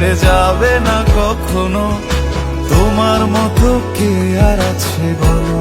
ছেড়ে যাবে না কখনো। তোমার মতো কে আর আছে বলো?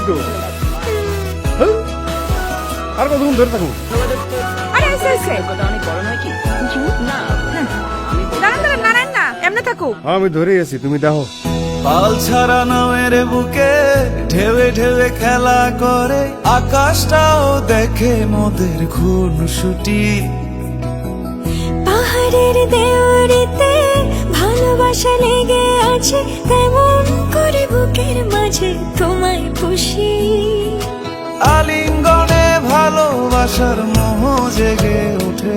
তো। হ্যাঁ? আর কতক্ষণ ধরে থাকুন আরে আইসে আইসে। দাঁড়ান দাঁড়ান নারায়ণ না এমনি থাকুক আমি ধরেই আছি তুমি দেখো। পাল ছাড়া নামের বুকে ঢেবে ঢেবে খেলা করে আকাশটাও দেখে মোদের খুন ছুটি পাহাড়ের দেওয়ারিতে ভালোবাসা লেগে আছে তেমন করে বুকের মাঝে তোমায় খুশি আলিঙ্গনে ভালোবাসার মোহ জেগে ওঠে।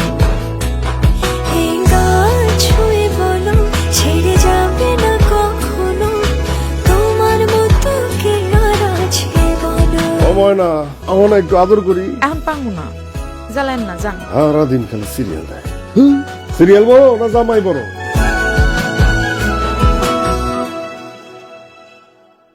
সময় না আমার না একটু আদর করি। এখন পাঙ্গু না। জ্বালেন না যান। সারাদিন খালি সিরিয়াল দেয়। সিরিয়াল বড় না জামাই বড়